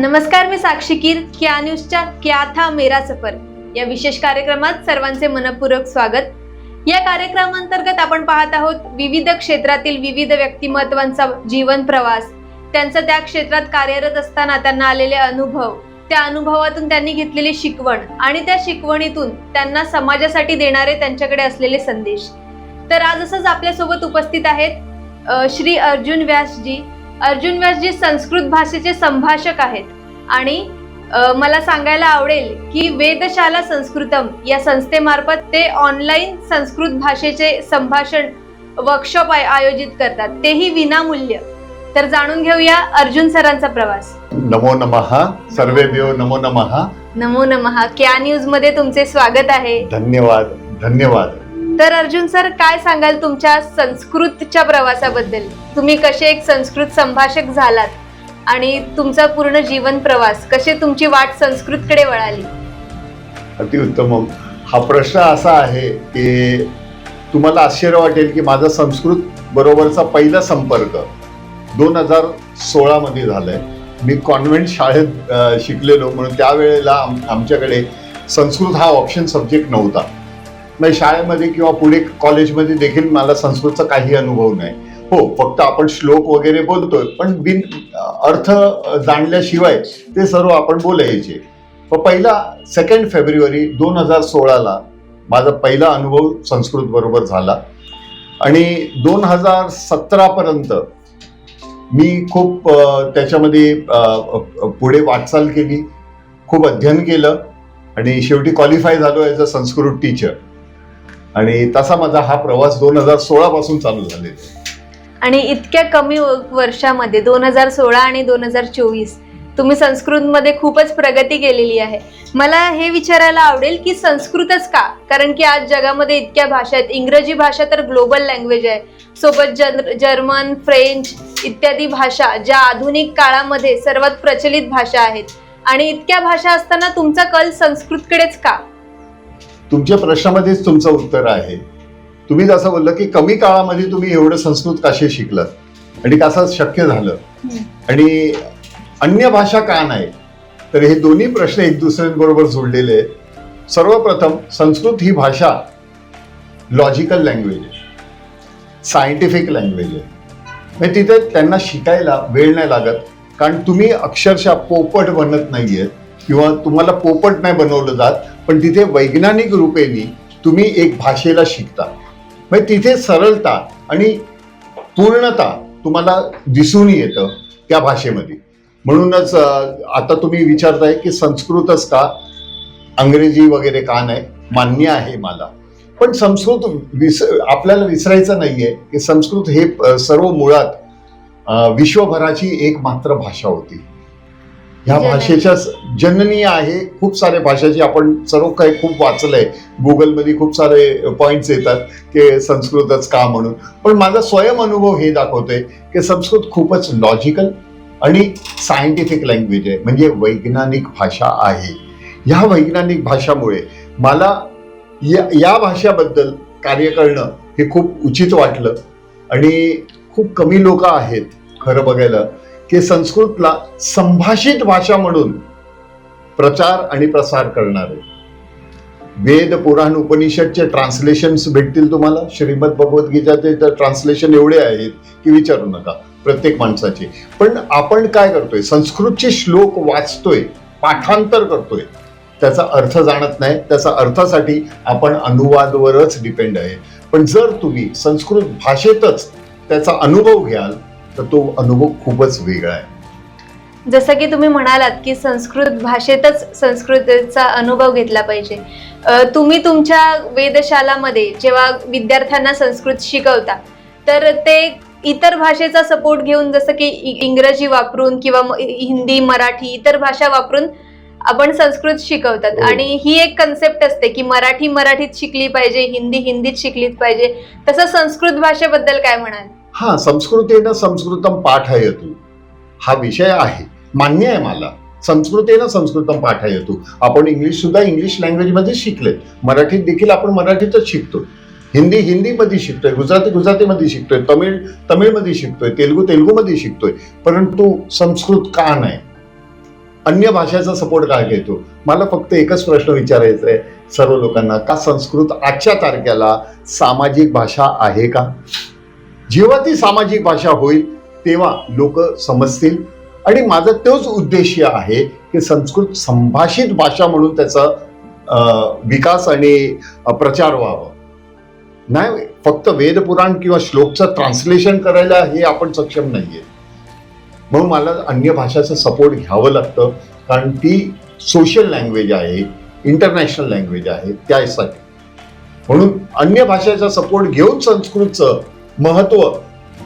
नमस्कार मी साक्षी कीर क्या न्यूजच्या क्या था मेरा सफर या विशेष कार्यक्रमात सर्वांचे मनपूर्वक स्वागत. या कार्यक्रमांतर्गत आपण पाहत आहोत विविध क्षेत्रातील विविध व्यक्तिमत्वांचा जीवन प्रवास. त्यांचं त्या क्षेत्रात कार्यरत असताना त्यांना आलेले अनुभव त्या अनुभवातून त्यांनी घेतलेली शिकवण आणि त्या शिकवणीतून त्यांना समाजासाठी देणारे त्यांच्याकडे असलेले संदेश. तर आज असंच आपल्यासोबत उपस्थित आहेत श्री अर्जुन व्यासजी अर्जुन व्यासजी संस्कृत भाषेचे संभाषक आहेत. आणि मला सांगायला आवडेल की वेदशाला संस्कृतम या संस्थेमार्फत ते ऑनलाईन संस्कृत भाषेचे संभाषण वर्कशॉप आय- आयोजित करतात. तेही विनामूल्य. तर जाणून घेऊया अर्जुन सरांचा प्रवास. नमो नमः. सर्वेभ्यो नमो नमः. नमो नमः. क्या न्यूजमध्ये तुमचे स्वागत आहे? धन्यवाद. धन्यवाद. तर अर्जुन सर काय सांगाल तुमच्या संस्कृतच्या प्रवासाबद्दल? तुम्ही कसे एक संस्कृत संभाषक झालात? आणि तुमचा पूर्ण जीवन प्रवास कसे तुमची वाट संस्कृतकडे वळाली? अतिउत्तम. हा प्रश्न असा आहे की तुम्हाला आश्चर्य वाटेल की माझा संस्कृत बरोबरचा पहिला संपर्क दोन हजार सोळामध्ये झालाय. मी कॉन्व्हेंट शाळेत शिकलेलो म्हणून त्यावेळेला आम आमच्याकडे संस्कृत हा ऑप्शन सब्जेक्ट नव्हता. मग शाळेमध्ये किंवा पुढे कॉलेजमध्ये देखील मला संस्कृतचा काही अनुभव नाही. हो फक्त आपण श्लोक वगैरे बोलतोय पण बिन अर्थ जाणल्याशिवाय ते सर्व आपण बोलायचे. पहिला सेकंड फेब्रुवारी दोन हजार सोळाला माझा पहिला अनुभव संस्कृत बरोबर झाला. आणि दोन हजार सतरापर्यंत मी खूप त्याच्यामध्ये पुढे वाटचाल केली खूप अध्ययन केलं आणि शेवटी क्वालिफाय झालो ॲज अ संस्कृत टीचर आणि तसा माझा हा प्रवास दोन हजार सोळा पासून चालू झालेला आणि इतक्या कमी वर्षामध्ये दोन हजार सोळा आणि दोन हजार चोवीस तुम्ही संस्कृतमध्ये खूपच प्रगती केलेली आहे. मला हे विचारायला आवडेल की संस्कृतच का? कारण की आज जगामध्ये इतक्या भाषा आहेत. इंग्रजी भाषा तर ग्लोबल लँग्वेज आहे. सोबत जर जर्मन फ्रेंच इत्यादी भाषा ज्या आधुनिक काळामध्ये सर्वात प्रचलित भाषा आहेत. आणि इतक्या भाषा असताना तुमचा कल संस्कृतकडेच का? तुमच्या प्रश्नामध्येच तुमचं उत्तर आहे. तुम्ही जसं बोललं की कमी काळामध्ये तुम्ही एवढं संस्कृत कसे शिकलात? आणि कसं शक्य झालं? आणि अन्य भाषा का नाही? तर हे दोन्ही प्रश्न एक दुसऱ्यांबरोबर जोडलेले आहेत. सर्वप्रथम संस्कृत ही भाषा लॉजिकल लँग्वेज आहे. सायंटिफिक लँग्वेज आहे. म्हणजे तिथे त्यांना शिकायला वेळ नाही लागत. कारण तुम्ही अक्षरशः पोपट बनत नाहीयेत. किंवा तुम्हाला पोपट नाही बनवलं जात पण तिथे वैज्ञानिक रूपेने तुम्ही एक भाषेला शिकता. म्हणजे तिथे सरळता आणि पूर्णता तुम्हाला दिसून येतं त्या भाषेमध्ये. म्हणूनच आता तुम्ही विचारताय की संस्कृतच का? अंग्रेजी वगैरे का नाही? मान्य आहे मला. पण संस्कृत विस आपल्याला विसरायचं नाहीये की संस्कृत हे सर्व मुळात विश्वभराची एक मात्र भाषा होती. ह्या. भाषेच्या जननी आहे. खूप साऱ्या भाषाची आपण सर्व काही खूप वाचलंय. गुगलमध्ये खूप सारे पॉइंट्स येतात की संस्कृतच का म्हणून. पण माझा स्वयं अनुभव हे दाखवतोय की संस्कृत खूपच लॉजिकल आणि सायंटिफिक लँग्वेज आहे. म्हणजे वैज्ञानिक भाषा आहे. ह्या वैज्ञानिक भाषामुळे मला या या भाषाबद्दल कार्य करणं हे खूप उचित वाटलं. आणि खूप कमी लोक आहेत खरं बघायला. की संस्कृतला संभाषित भाषा म्हणून प्रचार आणि प्रसार करणारे. वेद पुराण उपनिषदचे ट्रान्सलेशन्स भेटतील तुम्हाला. श्रीमद भगवद्गीताचे तर ट्रान्सलेशन एवढे आहेत की विचारू नका प्रत्येक माणसाचे. पण आपण काय करतोय? संस्कृतचे श्लोक वाचतोय पाठांतर करतोय. त्याचा अर्थ जाणत नाही. त्याचा अर्थासाठी आपण अनुवादवरच डिपेंड आहे. पण जर तुम्ही संस्कृत भाषेतच त्याचा अनुभव घ्याल तर तो अनुभव खूपच वेगळा आहे. जसं की तुम्ही म्हणालात की संस्कृत भाषेतच संस्कृतीचा अनुभव घेतला पाहिजे. तुम्ही तुमच्या वेधशालामध्ये जेव्हा विद्यार्थ्यांना संस्कृत शिकवता तर ते इतर भाषेचा सपोर्ट घेऊन जसं की इंग्रजी वापरून किंवा हिंदी मराठी इतर भाषा वापरून आपण संस्कृत शिकवतात. हो. आणि ही एक कन्सेप्ट असते की मराठी मराठीत शिकली पाहिजे हिंदी हिंदीत शिकलीच पाहिजे. तसं संस्कृत भाषेबद्दल काय म्हणाल? हा संस्कृतेनं संस्कृतम पाठयतु. हा विषय आहे. मान्य आहे मला. संस्कृतेनं संस्कृतम पाठयतु. आपण इंग्लिश सुद्धा इंग्लिश लँग्वेजमध्ये शिकले मराठीत देखील आपण मराठीतच शिकतो. हिंदी हिंदीमध्ये शिकतोय. गुजराती गुजरातीमध्ये शिकतोय. तमिळ तमिळमध्ये शिकतोय. तेलगू तेलुगूमध्ये शिकतोय. परंतु संस्कृत का नाही? अन्य भाषेचा सपोर्ट काय घेतो? मला फक्त एकच प्रश्न विचारायचा आहे सर्व लोकांना. का संस्कृत आजच्या तारखेला सामाजिक भाषा आहे का? जेव्हा ती सामाजिक भाषा होईल तेव्हा लोक समजतील. आणि माझा तोच उद्देश आहे की संस्कृत संभाषित भाषा म्हणून त्याचा विकास आणि प्रचार व्हावा. नाही फक्त वेदपुराण किंवा श्लोकचं ट्रान्सलेशन करायला हे आपण सक्षम नाहीये. म्हणून मला अन्य भाषाचं सपोर्ट घ्यावं लागतं कारण ती सोशल लँग्वेज आहे इंटरनॅशनल लँग्वेज आहे त्यासाठी. म्हणून अन्य भाषेचा सपोर्ट घेऊन संस्कृतचं महत्त्व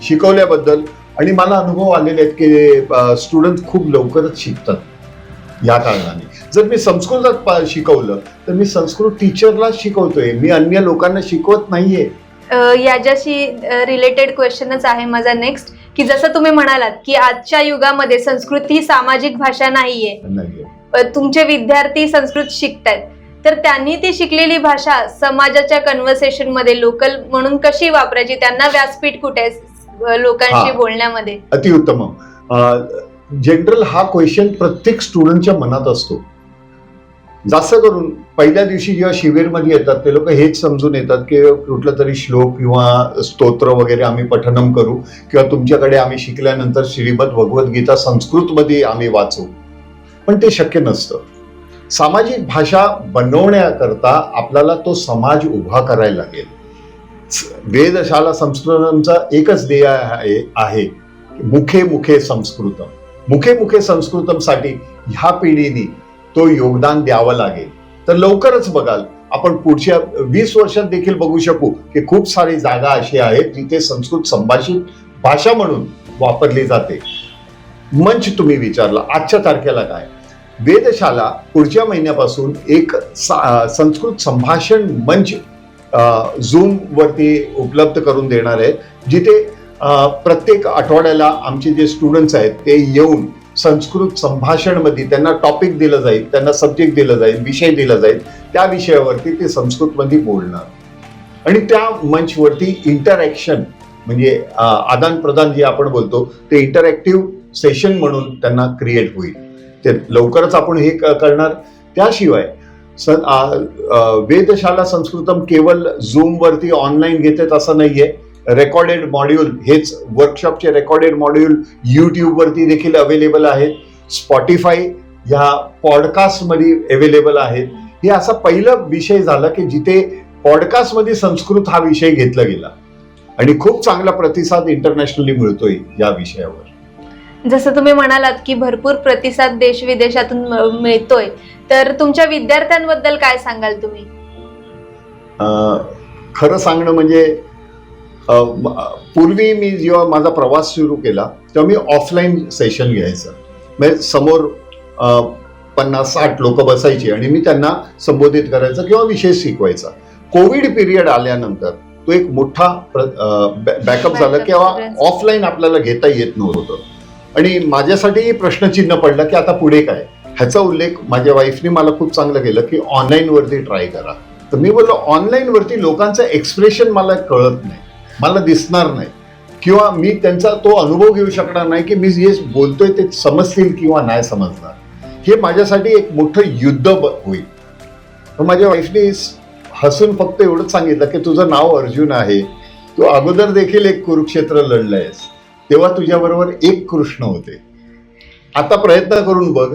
शिकवल्याबद्दल आणि मला अनुभव आलेले आहेत की स्टुडंट खूप लवकरच शिकतात. या कारणाने. जर मी संस्कृतात शिकवलं तर मी संस्कृत टीचरला शिकवतोय. मी अन्य लोकांना शिकवत नाहीये. याच्याशी रिलेटेड क्वेश्चनच आहे माझा नेक्स्ट की जसं तुम्ही म्हणालात की आजच्या युगामध्ये संस्कृत ही सामाजिक भाषा नाहीये. तुमचे विद्यार्थी संस्कृत शिकतायत. तर त्यांनी ती शिकलेली भाषा समाजाच्या कन्व्हर्सेशनमध्ये लोकल म्हणून कशी वापरायची त्यांना व्यासपीठ कुठे लोकांशी. बोलण्यामध्ये? अतिउत्तम. जनरल हा क्वेश्चन प्रत्येक स्टुडंटच्या मनात असतो. जास्त करून पहिल्या दिवशी जेव्हा शिबिरमध्ये येतात ते लोक हेच समजून येतात की कुठलं तरी श्लोक किंवा स्तोत्र वगैरे आम्ही पठनम करू किंवा तुमच्याकडे आम्ही शिकल्यानंतर श्रीमद भगवद्गीता संस्कृतमध्ये आम्ही वाचू. पण ते शक्य नसतं. सामाजिक भाषा बनवण्याकरता आपल्याला तो समाज उभा करायला लागेल. वेदशाला संस्कृतमचा एकच ध्येय आहे आहे मुखे मुखे संस्कृतम. मुखे मुखे संस्कृतमसाठी ह्या पिढीने तो योगदान द्यावं लागेल. तर लवकरच बघाल आपण पुढच्या वीस वर्षात देखील बघू शकू की खूप सारी जागा अशी आहेत जिथे संस्कृत संभाषित भाषा म्हणून वापरली जाते. मंच तुम्ही विचारला आजच्या तारखेला काय? वेदशाला पुढच्या महिन्यापासून एक सा- संस्कृत संभाषण मंच झूम वरती उपलब्ध करून देणार आहे जिथे प्रत्येक आठवड्याला आमचे जे स्टुडंट्स आहेत ते येऊन संस्कृत संभाषणमध्ये त्यांना टॉपिक दिलं जाईल त्यांना सब्जेक्ट दिलं जाईल विषय दिला जाईल त्या विषयावरती ते संस्कृतमध्ये बोलणार. आणि त्या मंचवरती इंटरॅक्शन म्हणजे आदान प्रदान जे आपण बोलतो ते इंटरॅक्टिव्ह सेशन म्हणून त्यांना क्रिएट होईल. ते लवकरच आपण हे करणार. त्याशिवाय सन वेदशाला संस्कृतम केवळ झूमवरती ऑनलाईन घेतात असं नाहीये. रेकॉर्डेड मॉड्यूल हेच वर्कशॉपचे रेकॉर्डेड मॉड्यूल यूट्यूबवरती देखील अवेलेबल आहेत. स्पॉटीफाय ह्या पॉडकास्टमध्ये अवेलेबल आहेत. हे असा पहिलं विषय झाला की जिथे पॉडकास्टमध्ये संस्कृत हा विषय घेतला गेला. आणि खूप चांगला प्रतिसाद इंटरनॅशनली मिळतोय या विषयावर. जसं तुम्ही म्हणालात की भरपूर प्रतिसाद देश विदेशातून मिळतोय तर तुमच्या विद्यार्थ्यांबद्दल काय सांगाल तुम्ही? खरं सांगणं म्हणजे पूर्वी मी जेव्हा माझा प्रवास सुरू केला तेव्हा मी ऑफलाईन सेशन घ्यायचं. म्हणजे समोर पन्नास साठ लोक बसायचे आणि मी त्यांना संबोधित करायचं किंवा विषय शिकवायचा. कोविड पिरियड आल्यानंतर तो एक मोठा बॅकअप झाला किंवा. ऑफलाईन आपल्याला घेता येत नव्हतं. आणि माझ्यासाठी प्रश्नचिन्ह पडलं की आता पुढे काय? ह्याचा उल्लेख माझ्या वाईफने मला खूप चांगलं केलं की ऑनलाईनवरती ट्राय करा. तर मी बोललो ऑनलाईनवरती लोकांचं एक्सप्रेशन मला कळत नाही. मला दिसणार नाही. किंवा मी त्यांचा तो अनुभव घेऊ शकणार नाही की मी जे बोलतोय ते समजतील किंवा नाही समजणार. हे माझ्यासाठी एक मोठं युद्ध ब- होईल. तर माझ्या वाईफने हसून फक्त एवढंच सांगितलं की तुझं नाव अर्जुन आहे. तू अगोदर देखील एक कुरुक्षेत्र लढलं आहेस तेव्हा तुझ्याबरोबर एक कृष्ण होते. आता प्रयत्न करून बघ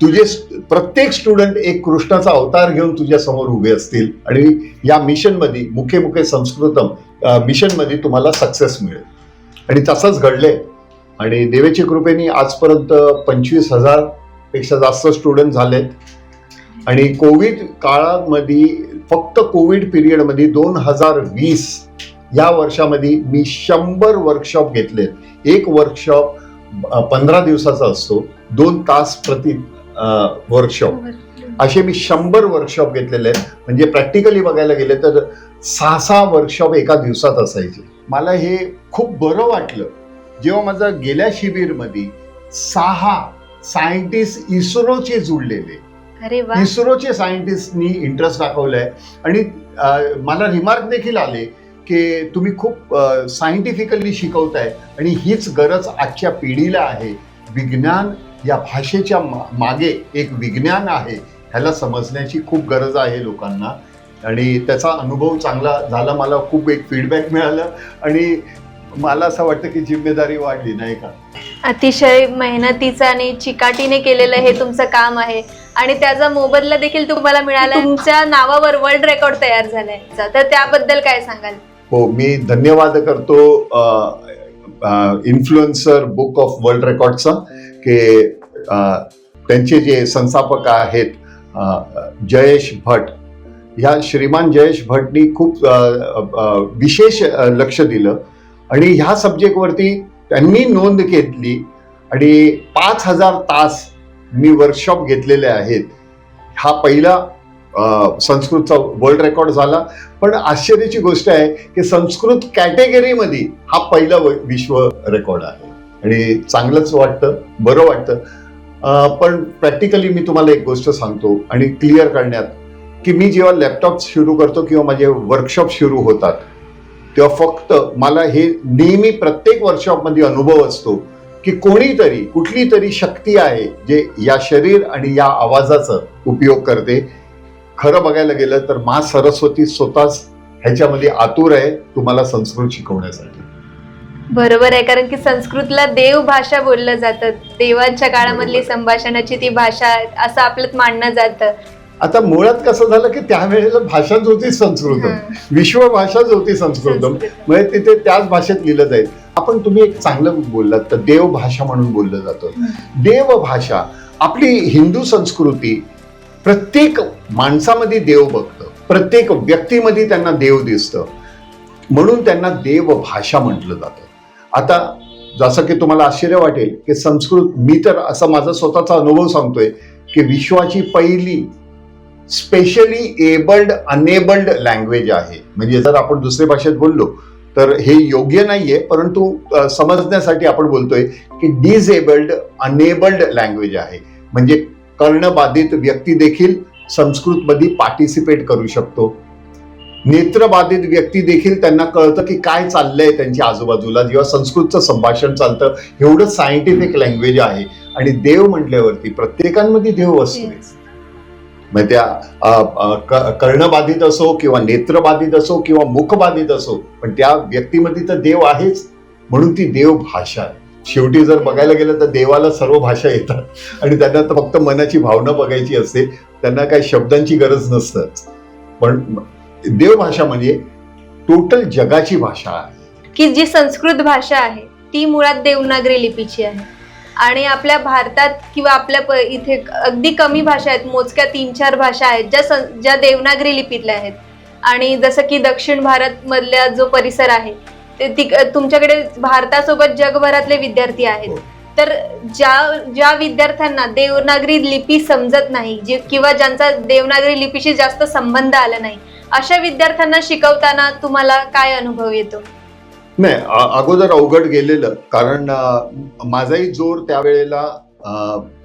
तुझे प्रत्येक स्टुडंट एक कृष्णाचा अवतार घेऊन तुझ्या समोर उभे असतील आणि या मिशनमध्ये मुखे मुखे संस्कृतम मिशनमध्ये तुम्हाला सक्सेस मिळेल. आणि तसंच घडले आणि देवेच्या कृपेने आजपर्यंत पंचवीस हजारपेक्षा जास्त स्टुडंट झालेत. आणि कोविड काळामध्ये फक्त कोविड पिरियडमध्ये दोन हजार वीस या वर्षामध्ये मी शंभर वर्कशॉप घेतलेत एक वर्कशॉप पंधरा दिवसाचा असतो. दोन तास प्रति वर्कशॉप असे मी शंभर वर्कशॉप घेतलेले आहेत. म्हणजे प्रॅक्टिकली बघायला गेले तर सहा सहा वर्कशॉप एका दिवसात असायचे. मला हे खूप बरं वाटलं. जेव्हा माझा गेल्या शिबिरमध्ये सहा सायंटिस्ट इस्रोचे जुळलेले. इस्रोचे सायंटिस्टनी इंटरेस्ट दाखवलाय. आणि मला रिमार्क देखील आले की तुम्ही खूप सायंटिफिकली शिकवताय आणि हीच गरज आजच्या पिढीला आहे. विज्ञान या भाषेच्या मागे एक विज्ञान आहे ह्याला समजण्याची खूप गरज आहे लोकांना. आणि त्याचा अनुभव चांगला झाला मला खूप एक फीडबॅक मिळालं आणि मला असं वाटतं की जिम्मेदारी वाढली नाही का? अतिशय मेहनतीचं आणि चिकाटीने केलेलं हे तुमचं काम आहे. आणि त्याचा मोबदला देखील तुम्हाला मिळाला. तुमच्या नावावर वर्ल्ड रेकॉर्ड तयार झालाय. तर त्याबद्दल काय सांगाल? हो मी धन्यवाद करतो इन्फ्लुएन्सर बुक ऑफ वर्ल्ड रेकॉर्डचा की त्यांचे जे संस्थापक आहेत जयेश भट. ह्या श्रीमान जयेश भटनी खूप विशेष लक्ष दिलं. आणि ह्या सब्जेक्टवरती त्यांनी नोंद घेतली आणि पाच हजार तास मी वर्कशॉप घेतलेले आहेत. हा पहिला संस्कृतचा वर्ल्ड रेकॉर्ड झाला. पण आश्चर्याची गोष्ट आहे की संस्कृत कॅटेगरीमध्ये हा पहिला विश्व रेकॉर्ड आहे. आणि चांगलंच वाटतं बरं वाटतं. पण प्रॅक्टिकली मी तुम्हाला एक गोष्ट सांगतो आणि क्लिअर करण्यात की मी जेव्हा लॅपटॉप सुरू करतो किंवा माझे वर्कशॉप सुरू होतात तेव्हा फक्त मला हे नेहमी प्रत्येक वर्कशॉपमध्ये अनुभव असतो की कोणीतरी कुठली तरी शक्ती आहे जे या शरीर आणि या आवाजाचा उपयोग करते. खरं बघायला गेलं तर मा सरस्वती स्वतःच ह्याच्यामध्ये आतुर आहे तुम्हाला संस्कृत शिकवण्यासाठी. बरोबर आहे कारण की संस्कृतला देव भाषा बोललं जातं. देवांच्या काळामधली संभाषणाची ती भाषा असं आपल्यात मानलं जातं. आता मुळात कसं झालं की त्यावेळेला भाषाच होती संस्कृतम. हं. विश्व भाषाच होती संस्कृतम. संस्कृत. म्हणजे तिथे त्याच भाषेत लिहिलं जाईल. आपण तुम्ही एक चांगलं बोललात तर देव भाषा म्हणून बोललं जातं. देव भाषा आपली हिंदू संस्कृती प्रत्येक माणसामध्ये देव बघतं. प्रत्येक व्यक्तीमध्ये त्यांना देव दिसतं. म्हणून त्यांना देव भाषा म्हटलं जातं. आता जसं की तुम्हाला आश्चर्य वाटेल की संस्कृत मी तर असा माझा स्वतःचा अनुभव सांगतोय की विश्वाची पहिली स्पेशली एबल्ड अनेबल्ड लँग्वेज आहे. म्हणजे जर आपण दुसऱ्या भाषेत बोललो तर हे योग्य नाहीये परंतु समजण्यासाठी आपण बोलतोय की डिसेबल्ड अनेबल्ड लँग्वेज आहे. म्हणजे कर्णबाधित व्यक्ती देखील संस्कृतमध्ये पार्टिसिपेट करू शकतो. नेत्रबाधित व्यक्ती देखील त्यांना कळतं की काय चाललंय त्यांच्या आजूबाजूला. जेव्हा संस्कृतचं संभाषण चालतं एवढं सायंटिफिक लँग्वेज आहे. आणि देव म्हटल्यावरती प्रत्येकांमध्ये देव असतो. मग त्या कर्णबाधित असो किंवा नेत्रबाधित असो किंवा मुखबाधित असो पण त्या व्यक्तीमध्ये तर देव आहेच. म्हणून ती देव भाषा आहे. शेवटी जर बघायला गेलं तर देवाला सर्व भाषा येतात. आणि त्यांना तर फक्त मनाची भावना बघायची असते. त्यांना काही शब्दांची गरज नसतं पण देव भाषा म्हणजे टोटल जगाची भाषा आहे. की जी संस्कृत भाषा आहे ती मुळात देवनागरी लिपीची आहे. आणि आपल्या भारतात किंवा आपल्या प- इथे अगदी कमी भाषा आहेत. मोजक्या तीन चार भाषा आहेत ज्या ज्या देवनागरी लिपीतल्या आहेत. आणि जसं की दक्षिण भारत मधला जो परिसर आहे ते तुमच्याकडे भारतासोबत जगभरातले विद्यार्थी आहेत. हो. तर ज्या ज्या विद्यार्थ्यांना देवनागरी लिपी समजत नाही जे किंवा ज्यांचा देवनागरी लिपीशी जास्त संबंध आला नाही अशा विद्यार्थ्यांना शिकवताना तुम्हाला काय अनुभव येतो? नाही अगोदर अवघड गेलेलं कारण माझाही जोर त्यावेळेला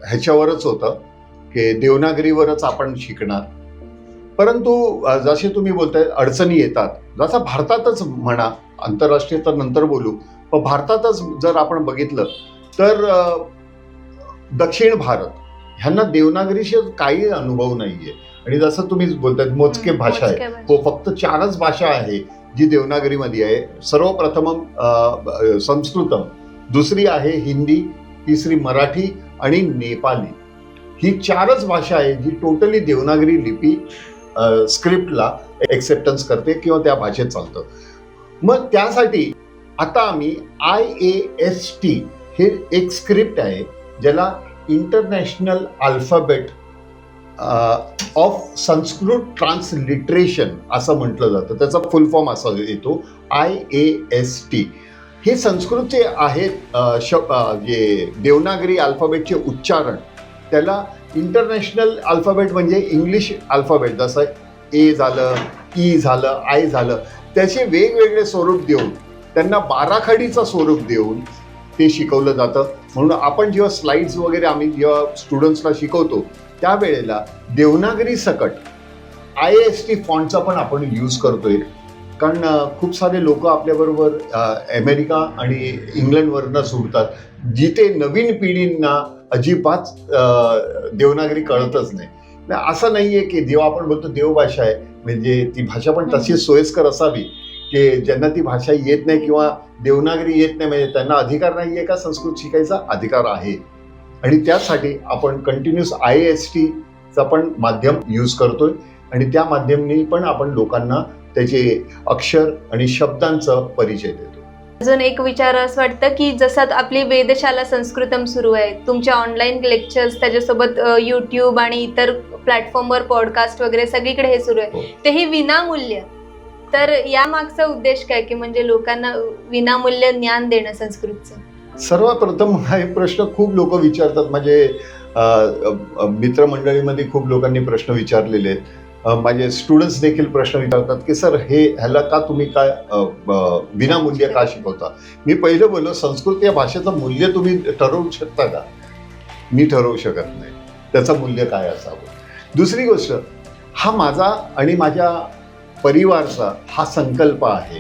ह्याच्यावरच होतं की देवनागरीवरच आपण शिकणार. परंतु जसे तुम्ही बोलताय अडचणी येतात. जसं भारतातच म्हणा आंतरराष्ट्रीय तर नंतर बोलू. पण भारतातच जर आपण बघितलं तर दक्षिण भारत ह्यांना देवनागरीशी काही अनुभव नाहीये. आणि जसं तुम्ही बोलताय मोजके भाषा आहे. भाषा. हो फक्त चारच भाषा आहे जी देवनागरीमध्ये आहे. सर्वप्रथम संस्कृतम. दुसरी आहे हिंदी तिसरी मराठी आणि नेपाली. ही चारच भाषा आहे जी टोटली देवनागरी लिपी स्क्रिप्टला एक्सेप्टन्स करते किंवा त्या भाषेत चालतं. मग त्यासाठी आता आम्ही आय ए एस टी हे एक स्क्रिप्ट आहे ज्याला international alphabet of Sanskrit transliteration असं म्हटलं जातं. त्याचा फुल फॉर्म असा येतो आय ए एस टी हे संस्कृतचे आहेत श जे देवनागरी अल्फाबेटचे उच्चारण त्याला इंटरनॅशनल अल्फाबेट म्हणजे इंग्लिश अल्फाबेट जसं ए झालं ई झालं आय झालं त्याचे वेगवेगळे स्वरूप देऊन त्यांना बाराखडीचं स्वरूप देऊन ते शिकवलं जातं. म्हणून आपण जेव्हा स्लाइड्स वगैरे आम्ही जेव्हा स्टुडंट्सला शिकवतो त्यावेळेला देवनागरी सकट आय एस टी फॉन्टचा पण आपण यूज करतोय. कारण खूप सारे लोक आपल्याबरोबर अमेरिका आणि इंग्लंडवरनं सुटतात जिथे नवीन पिढींना अजिबात देवनागरी कळतच नाही नाही, असं नाहीये की जेव्हा आपण बोलतो देवभाषा आहे म्हणजे ती भाषा पण तशी सोयीस्कर असावी की ज्यांना ती भाषा येत नाही किंवा देवनागरी येत नाही म्हणजे त्यांना अधिकार नाही आहे का? संस्कृत शिकायचा अधिकार आहे. आणि त्यासाठी आपण कंटिन्युअस आय एस टीचा पण माध्यम यूज करतोय. आणि त्या माध्यमाने पण आपण लोकांना त्याचे अक्षर आणि शब्दांचं परिचय देतो अजून एक विचार असं वाटतं की जसं आपली वेधशाला संस्कृतम सुरू आहे तुमच्या ऑनलाईन लेक्चर्स त्याच्यासोबत युट्यूब आणि इतर प्लॅटफॉर्मवर पॉडकास्ट वगैरे सगळीकडे हे सुरू हो. आहे तेही विनामूल्य. तर या मागचा उद्देश काय? की म्हणजे लोकांना विनामूल्य ज्ञान देणं संस्कृतचं. सर्वप्रथम हा प्रश्न खूप लोक विचारतात. म्हणजे मित्रमंडळीमध्ये खूप लोकांनी प्रश्न विचारलेले आहेत. माझे स्टुडंट्स देखील प्रश्न विचारतात की सर हे ह्याला का तुम्ही काय विनामूल्य का शिकवता? मी पहिलं बोललो संस्कृत या भाषेचं मूल्य तुम्ही ठरवू शकता का? मी ठरवू शकत नाही. त्याचं मूल्य काय असावं? दुसरी गोष्ट हा माझा आणि माझ्या परिवारचा हा संकल्प आहे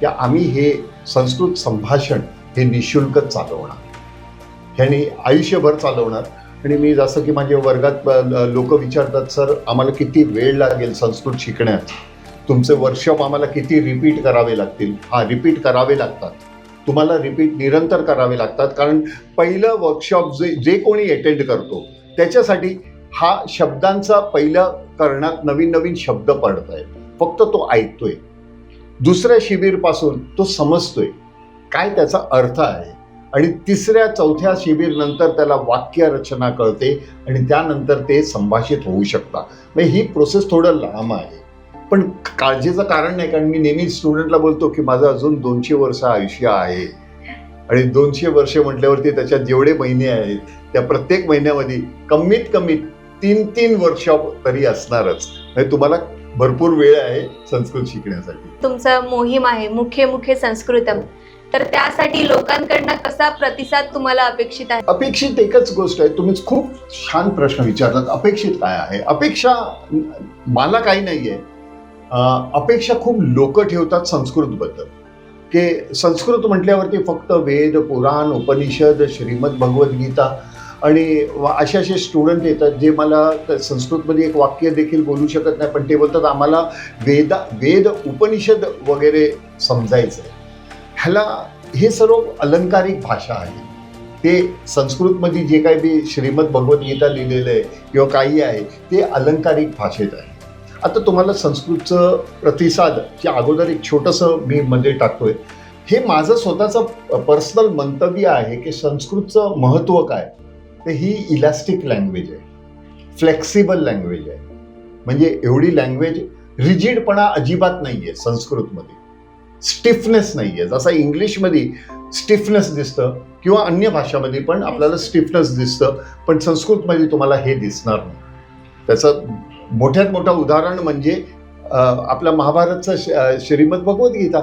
की आम्ही हे संस्कृत संभाषण हे निशुल्क चालवणार. ह्याने आयुष्यभर चालवणार. आणि मी जसं की माझ्या वर्गात लोक विचारतात सर आम्हाला किती वेळ लागेल संस्कृत शिकण्यात? तुमचे वर्कशॉप आम्हाला किती रिपीट करावे लागतील? हा रिपीट करावे लागतात. तुम्हाला रिपीट निरंतर करावे लागतात. कारण पहिलं वर्कशॉप जे जे कोणी अटेंड करतो त्याच्यासाठी हा शब्दांचा पहिल्या करण्यात नवीन नवीन शब्द पडत आहेत फक्त तो ऐकतोय. दुसऱ्या शिबिरपासून तो समजतोय. काय त्याचा अर्थ आहे? आणि तिसऱ्या चौथ्या शिबिर नंतर त्याला वाक्य रचना कळते आणि त्यानंतर ते संभाषित होऊ शकतात. म्हणजे ही प्रोसेस थोडं लांब आहे. पण काळजीचं कारण नाही कारण मी नेहमी स्टुडंटला बोलतो की माझं अजून दोनशे वर्ष आयुष्य आहे. आणि दोनशे वर्ष म्हटल्यावरती त्याच्यात जेवढे महिने आहेत त्या प्रत्येक महिन्यामध्ये कमीत कमी तीन तीन वर्कशॉप तरी असणारच. म्हणजे तुम्हाला भरपूर वेळ आहे संस्कृत शिकण्यासाठी. तुमचा मोहीम आहे मुख्य मुख्य संस्कृतम. तर त्यासाठी लोकांकडनं कसा प्रतिसाद तुम्हाला अपेक्षित आहे? अपेक्षित एकच गोष्ट आहे. तुम्ही खूप छान प्रश्न विचारलात. अपेक्षित काय आहे? अपेक्षा मला काही नाही आहे अपेक्षा खूप लोक ठेवतात संस्कृतबद्दल. की संस्कृत म्हटल्यावरती फक्त वेद पुराण उपनिषद श्रीमद भगवद्गीता आणि असे असे स्टुडंट येतात जे मला संस्कृतमध्ये एक वाक्य देखील बोलू शकत नाही पण ते बोलतात आम्हाला वेदा वेद उपनिषद वगैरे समजायचं आहे ह्याला हे सर्व अलंकारिक भाषा आहे ते संस्कृतमध्ये जे काही बी श्रीमद भगवद्गीता लिहिलेलं आहे किंवा काही आहे ते अलंकारिक भाषेत आहे. आता तुम्हाला संस्कृतचं प्रतिसाद प्रतिसादच्या अगोदर एक छोटंसं मी मध्ये टाकतोय. हे माझं स्वतःचं पर्सनल मंतव्य आहे की संस्कृतचं महत्त्व काय? तर ही इलॅस्टिक लँग्वेज आहे. फ्लेक्सिबल लँग्वेज आहे. म्हणजे एवढी लँग्वेज रिजिडपणा अजिबात नाही आहे संस्कृतमध्ये. स्टिफनेस नाही आहे जसा इंग्लिशमध्ये स्टिफनेस दिसतं किंवा अन्य भाषामध्ये पण आपल्याला स्टिफनेस दिसतं पण संस्कृतमध्ये तुम्हाला हे दिसणार नाही. त्याचं मोठ्यात मोठं उदाहरण म्हणजे आपला आपल्या महाभारतचं श- श्रीमद भगवद्गीता.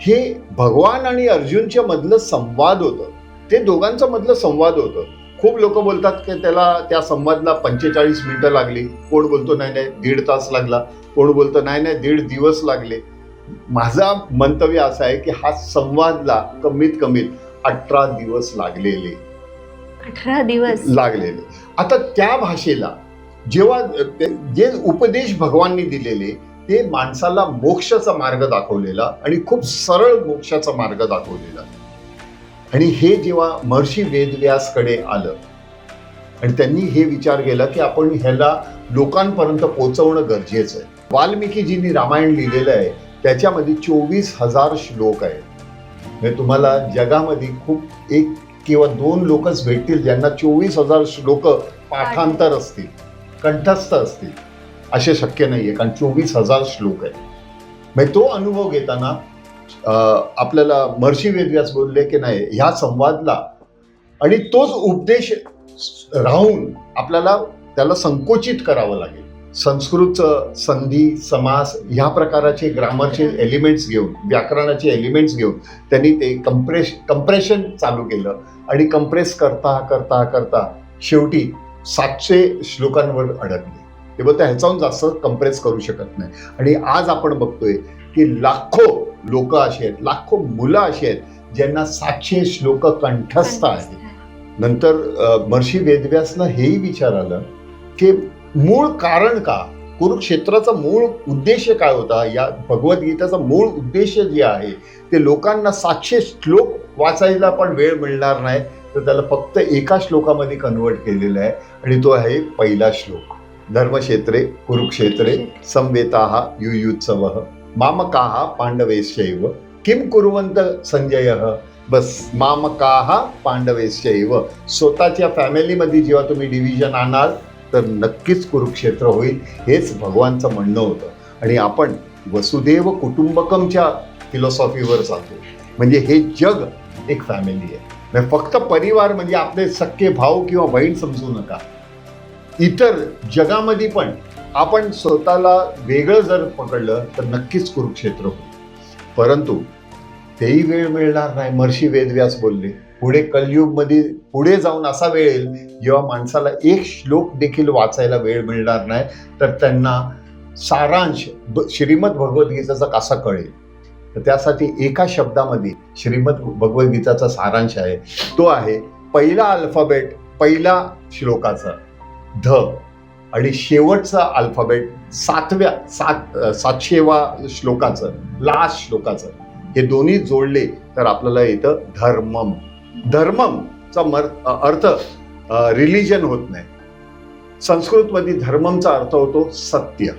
हे भगवान आणि अर्जुनच्या मधलं संवाद होतं. ते दोघांचं मधलं संवाद होतं. खूप लोक बोलतात की त्याला त्या संवादला पंचेचाळीस मिनिटं लागली. कोण बोलतो नाही नाही दीड तास लागला. कोण बोलतो नाही नाही दीड दिवस लागले. माझा मंतव्य असं आहे की हा संवादला कमीत कमीत अठरा दिवस लागलेले. अठरा दिवस? लागलेले. आता त्या भाषेला जेव्हा ते- जे उपदेश भगवाननी दिलेले ते माणसाला मोक्षाचा मार्ग दाखवलेला आणि खूप सरळ मोक्षाचा मार्ग दाखवलेला. आणि हे जेव्हा महर्षी वेदव्यासकडे आलं आणि त्यांनी हे विचार केला की आपण ह्याला लोकांपर्यंत पोहोचवणं गरजेचं आहे. वाल्मिकीजींनी रामायण लिहिलेलं आहे त्याच्यामध्ये चोवीस हजार श्लोक आहेत. म्हणजे तुम्हाला जगामध्ये खूप एक किंवा दोन लोकच भेटतील ज्यांना चोवीस हजार श्लोक पाठांतर असतील कंठस्थ असतील असे शक्य नाही आहे कारण चोवीस हजार श्लोक आहेत. म्हणजे तो अनुभव घेताना आपल्याला महर्षी वेदव्यास बोलले की नाही ह्या संवादला आणि तोच उपदेश राहून आपल्याला त्याला संकोचित करावं लागेल. संस्कृतचं संधी समास ह्या प्रकाराचे ग्रामरचे एलिमेंट्स घेऊन व्याकरणाचे एलिमेंट्स घेऊन त्यांनी ते कंप्रेश कंप्रेशन चालू केलं. आणि कंप्रेस करता करता करता शेवटी सातशे श्लोकांवर अडकले. ते बोलते ह्याच्याहून जास्त कंप्रेस करू शकत नाही. आणि आज आपण बघतोय की लाखो लोक असे आहेत लाखो मुलं अशी आहेत ज्यांना सातशे श्लोक कंठस्थ आहेत. नंतर महर्षी वेदव्यासला हेही विचार आलं की मूळ कारण का? कुरुक्षेत्राचा मूळ उद्देश काय होता? या भगवद्गीतेचा मूळ उद्देश जे आहे ते लोकांना सातशे श्लोक वाचायला पण वेळ मिळणार नाही तर त्याला फक्त एका श्लोकामध्ये कन्वर्ट केलेलं आहे आणि तो आहे पहिला श्लोक. धर्मक्षेत्रे कुरुक्षेत्रे संवेता युयुत्सव मामकाः पांडवेश्चैव। किम कुर्वंत संजय? बस मामकाः पांडवेश्चैव। स्वतःच्या फॅमिलीमध्ये जेव्हा तुम्ही डिव्हिजन आणाल तर नक्कीच कुरुक्षेत्र होईल हेच भगवानचं म्हणणं होतं. आणि आपण वसुदेव कुटुंबकमच्या फिलॉसॉफीवर चालतो म्हणजे हे जग एक फॅमिली आहे. म्हणजे फक्त परिवार म्हणजे आपले सख्खे भाऊ किंवा बहीण समजू नका. इतर जगामध्ये पण आपण स्वतःला वेगळं जर पकडलं तर नक्कीच कुरुक्षेत्र होईल. परंतु तेही वेळ मिळणार नाही. महर्षी वेदव्यास बोलले पुढे कलयुगमध्ये पुढे जाऊन असा वेळ येईल जेव्हा माणसाला एक श्लोक देखील वाचायला वेळ मिळणार नाही तर त्यांना सारांश श्रीमद भगवद्गीताचा कसा कळेल? तर त्यासाठी एका शब्दामध्ये श्रीमद भगवद्गीताचा सारांश आहे. तो आहे पहिला अल्फाबेट पहिला श्लोकाचा ध आणि शेवटचा अल्फाबेट सातव्या सात सातशेवा श्लोकाचं लास्ट श्लोकाचं. हे दोन्ही जोडले तर आपल्याला येतं धर्मम. धर्ममचा मर अर्थ रिलिजन होत नाही. संस्कृतमध्ये धर्ममचा अर्थ होतो सत्य.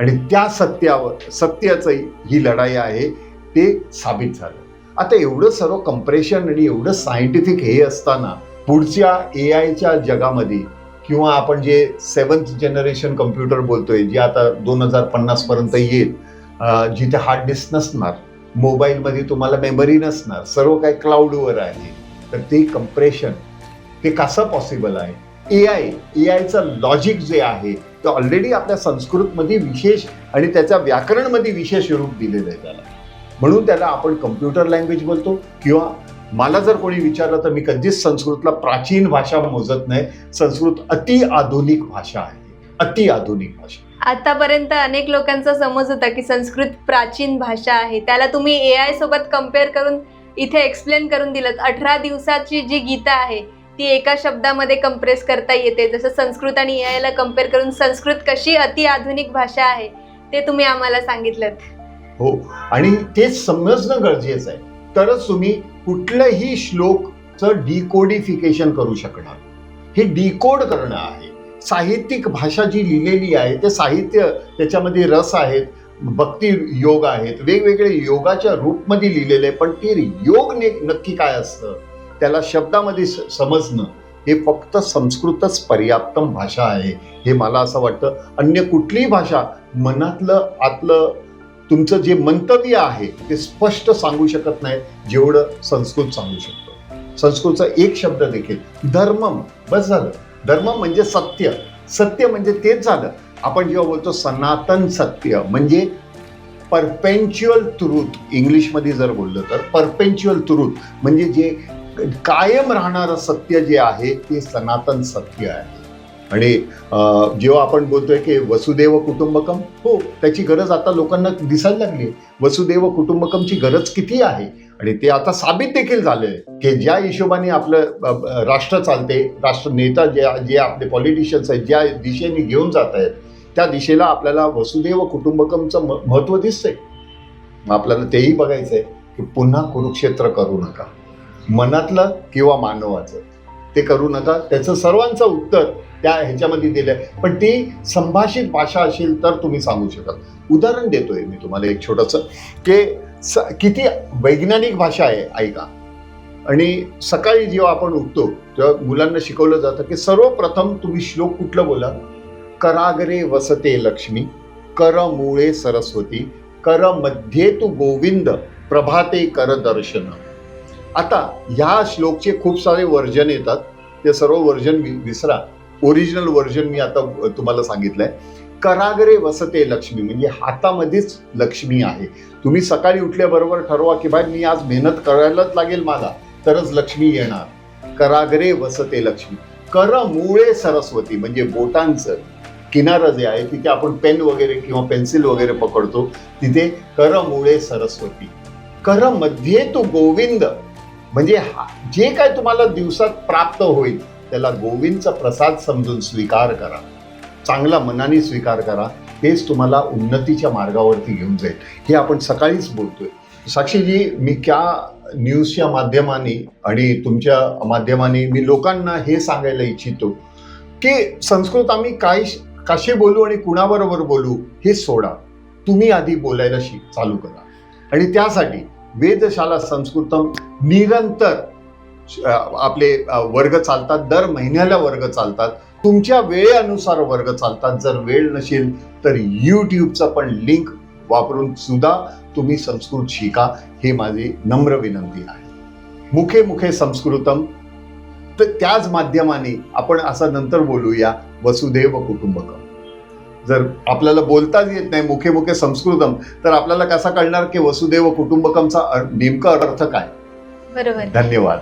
आणि त्या सत्यावर सत्याचं ही लढाई आहे ते साबित झालं. आता एवढं सर्व कंप्रेशन आणि एवढं सायंटिफिक हे असताना पुढच्या ए आयच्या जगामध्ये किंवा आपण जे सेवन्थ जनरेशन कम्प्युटर बोलतोय जे आता दोन हजार पन्नास पर्यंत येईल जिथे हार्ड डिस्क नसणार मोबाईलमध्ये तुम्हाला मेमरी नसणार सर्व काही क्लाउडवर आहे तर ते कंप्रेशन हे कसं पॉसिबल आहे? ए आय ए आयचं लॉजिक जे आहे ते ऑलरेडी आपल्या संस्कृतमध्ये विशेष आणि त्याच्या व्याकरणमध्ये विशेष रूप दिलेलं आहे त्याला. म्हणून त्याला आपण कम्प्युटर लँग्वेज बोलतो किंवा मला जर कोणी विचारलं तर मी कधीच संस्कृतला प्राचीन भाषा मोजत नाही. संस्कृत अति आधुनिक भाषा आहे. अति आधुनिक भाषा. आतापर्यंत अनेक लोकांचा समज होता की संस्कृत प्राचीन भाषा आहे. त्याला तुम्ही ए आय सोबत कंपेअर करून इथे एक्सप्लेन करून दिलं. अठरा दिवसाची जी गीता आहे ती एका शब्दामध्ये कम्प्रेस करता येते. जसं संस्कृत आणि ए आयला कंपेअर करून संस्कृत कशी अति आधुनिक भाषा आहे ते तुम्ही आम्हाला सांगितलं हो. आणि ते समजणं गरजेचं आहे. तरच तुम्ही कुठलंही श्लोकचं डिकोडिफिकेशन करू शकणार. हे डिकोड करणं आहे. साहित्यिक भाषा जी लिहिलेली आहे ते साहित्य त्याच्यामध्ये रस आहेत भक्ती योग आहेत वेगवेगळे योगाच्या रूपमध्ये लिहिलेले आहे पण ते योग नक्की काय असतं? त्याला शब्दामध्ये स- समजणं हे फक्त संस्कृतच पर्याप्तम भाषा आहे. हे मला असं वाटतं. अन्य कुठलीही भाषा मनातलं आतलं तुमचं जे मंतव्य आहे ते स्पष्ट सांगू शकत नाही जेवढं संस्कृत सांगू शकतो. संस्कृतचा एक शब्द देखील धर्मम. बस झालं. धर्म म्हणजे सत्य. सत्य म्हणजे तेच झालं. आपण जेव्हा बोलतो सनातन सत्य म्हणजे परपेंच्युअल तुरुत इंग्लिशमध्ये जर बोललं तर परपेंच्युअल ट्रूथ म्हणजे जे कायम राहणारं सत्य जे आहे ते सनातन सत्य आहे. आणि जेव्हा आपण बोलतोय की वसुदेव कुटुंबकम हो त्याची गरज आता लोकांना दिसायला लागली. वसुदेव कुटुंबकमची गरज किती आहे? आणि ते आता साबित देखील झालंय की ज्या हिशोबाने आपलं राष्ट्र चालते राष्ट्र नेता जे जे आपले पॉलिटिशियन्स आहेत ज्या दिशेने घेऊन जात आहेत त्या दिशेला आपल्याला वसुदेव कुटुंबकमचं म- महत्त्व दिसतंय. मग आपल्याला तेही बघायचं आहे की पुन्हा कुरुक्षेत्र करू नका. मनातलं किंवा मानवाचं. ते करू नका. त्याचं सर्वांचं उत्तर त्या ह्याच्यामध्ये दिलं आहे पण ती संभाषित भाषा असेल तर तुम्ही सांगू शकाल उदाहरण देतोय मी तुम्हाला एक छोटंसं की स किती वैज्ञानिक भाषा आहे ऐका. आणि सकाळी जेव्हा आपण उठतो तेव्हा मुलांना शिकवलं जातं की सर्वप्रथम तुम्ही श्लोक कुठलं बोला? करागरे वसते लक्ष्मी कर मुळे सरस्वती कर मध्ये तू गोविंद प्रभाते कर दर्शन. आता ह्या श्लोकचे खूप सारे वर्जन येतात. ते सर्व वर्जन विसरा. ओरिजिनल वर्जन मी आता तुम्हाला सांगितलंय. करागरे वसते लक्ष्मी म्हणजे हातामध्येच लक्ष्मी आहे. तुम्ही सकाळी उठल्याबरोबर ठरवा की भाई मी आज मेहनत करायलाच लागेल मला तरच लक्ष्मी येणार. करागरे वसते लक्ष्मी. कर मुळे सरस्वती म्हणजे बोटांचं. किनारं जे आहे तिथे आपण पेन वगैरे किंवा पेन्सिल वगैरे पकडतो तिथे कर मुळे सरस्वती. कर मध्ये तू गोविंद. म्हणजे हा- जे काय तुम्हाला दिवसात प्राप्त होईल त्याला गोविंदचा प्रसाद समजून स्वीकार करा. चांगला मनाने स्वीकार करा. हेच तुम्हाला उन्नतीच्या मार्गावरती घेऊन जाईल. हे आपण सकाळीच बोलतोय. साक्षीजी मी क्या न्यूजच्या माध्यमाने आणि तुमच्या माध्यमाने मी लोकांना हे सांगायला इच्छितो की संस्कृत आम्ही काय कसे बोलू आणि कुणाबरोबर बोलू हे सोडा. तुम्ही आधी बोलायला शिक चालू करा. आणि त्यासाठी वेदशाला संस्कृतम निरंतर आपले वर्ग चालतात दर महिन्याला वर्ग चालतात. तुमच्या वेळेनुसार वर्ग चालतात. जर वेळ नसेल तर यूट्यूबचं पण लिंक वापरून सुद्धा तुम्ही संस्कृत शिका. हे माझी नम्र विनंती आहे. मुखे मुखे संस्कृतम. तर त्याच माध्यमाने आपण असं नंतर बोलूया. वसुदेव कुटुंबकम. जर आपल्याला बोलताच येत नाही मुखे मुखे संस्कृतम तर आपल्याला कसा कळणार की वसुदेव कुटुंबकमचा नेमका अर्थ काय? बरोबर. धन्यवाद.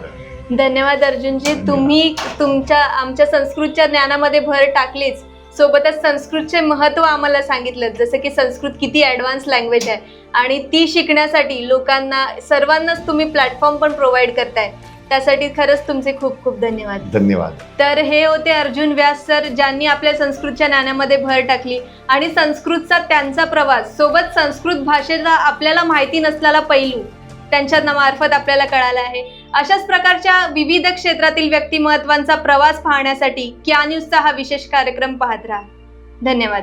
धन्यवाद अर्जुनजी. तुम्ही तुमच्या आमच्या संस्कृतच्या ज्ञानामध्ये भर टाकलीच. सोबतच संस्कृतचे महत्त्व आम्हाला सांगितलं जसं की संस्कृत किती ॲडव्हान्स लँग्वेज आहे. आणि ती शिकण्यासाठी लोकांना सर्वांनाच तुम्ही प्लॅटफॉर्म पण प्रोव्हाइड करताय. त्यासाठी खरंच तुमचे खूप खूप धन्यवाद. धन्यवाद. तर हे होते अर्जुन व्यास सर ज्यांनी आपल्या संस्कृतच्या ज्ञानामध्ये भर टाकली. आणि संस्कृतचा त्यांचा प्रवास सोबत संस्कृत भाषेचा आपल्याला माहिती नसलेला पैलू त्यांच्या मार्फत आपल्याला कळाला आहे. अशाच प्रकारच्या विविध क्षेत्रातील व्यक्तिमत्वांचा प्रवास पाहण्यासाठी क्या न्यूजचा हा विशेष कार्यक्रम पाहत राहा. धन्यवाद.